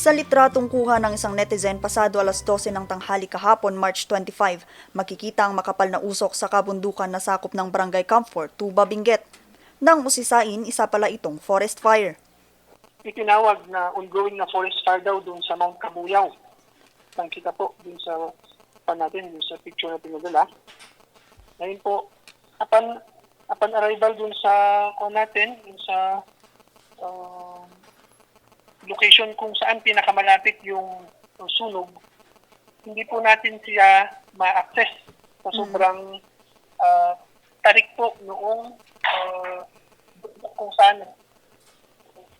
Sa litratong kuha ng isang netizen pasado alas 12 ng tanghali kahapon, March 25, makikita ang makapal na usok sa kabundukan na sakop ng Barangay Comfort, Tuba, Benguet. Nang usisain, isa pala itong forest fire. itinawag na ongoing na forest fire daw doon sa Mount Kabuyaw. Ang kita po doon sa pa natin, doon sa picture na pinadala. Ngayon po, upon, upon arrival doon sa ko natin, doon sa uh, location kung saan pinakamalapit yung, sunog, hindi po natin siya ma-access sa sobrang ah, tarik po noong ah, kung saan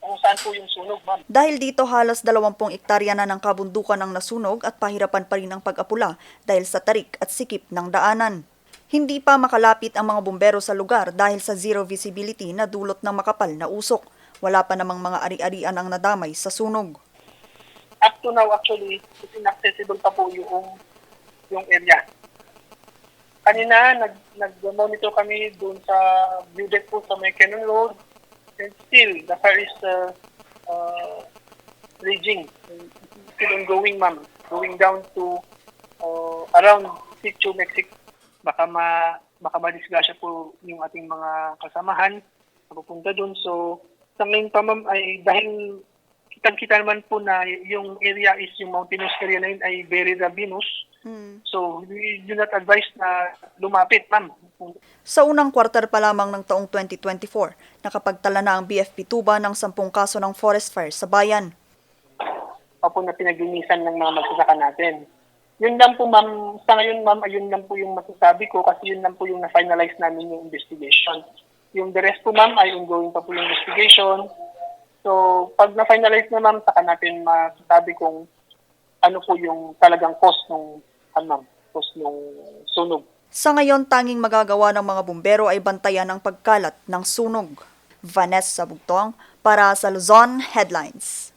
kung saan po yung sunog, ma'am. Dahil dito halos 20 ektarya na ng kabundukan ang nasunog at pahirapan pa rin ang pag-apula dahil sa tarik at sikip ng daanan. Hindi pa makalapit ang mga bumbero sa lugar dahil sa zero visibility na dulot ng makapal na usok. Wala pa namang mga ari-arian ang nadamay sa sunog. Up to now, actually, is inaccessible pa po yung, yung area. Kanina, nag, nag-monitor kami doon sa view po sa May Cannon Road. And still, the fire is uh, uh, raging. Still ongoing, ma'am. Going down to uh, around Sitio, Mexico. Baka ma baka madisgrasya po yung ating mga kasamahan na pupunta doon. So, sa ngayon pa, ma'am, ay dahil kitang-kita naman po na yung area is yung mountainous area na yun ay very ravinous. So, we do not advise na lumapit, ma'am. Sa unang kwarter pa lamang ng taong 2024, nakapagtala na ang BFP Tuba ng 10 kaso ng forest fire sa bayan. Opo na pinaglinisan ng mga magsasaka natin. Yun lang po, ma'am. Sa ngayon, ma'am, ayun lang po yung masasabi ko kasi yun lang po yung na-finalize namin yung investigation. Yung the rest po, ma'am, ay ongoing pa po yung investigation. So, pag na-finalize na, ma'am, saka natin masasabi kung ano po yung talagang cause ng, ano, ma'am, cause ng sunog. Sa ngayon, tanging magagawa ng mga bumbero ay bantayan ang pagkalat ng sunog. Vanessa Bugtong para sa Luzon Headlines.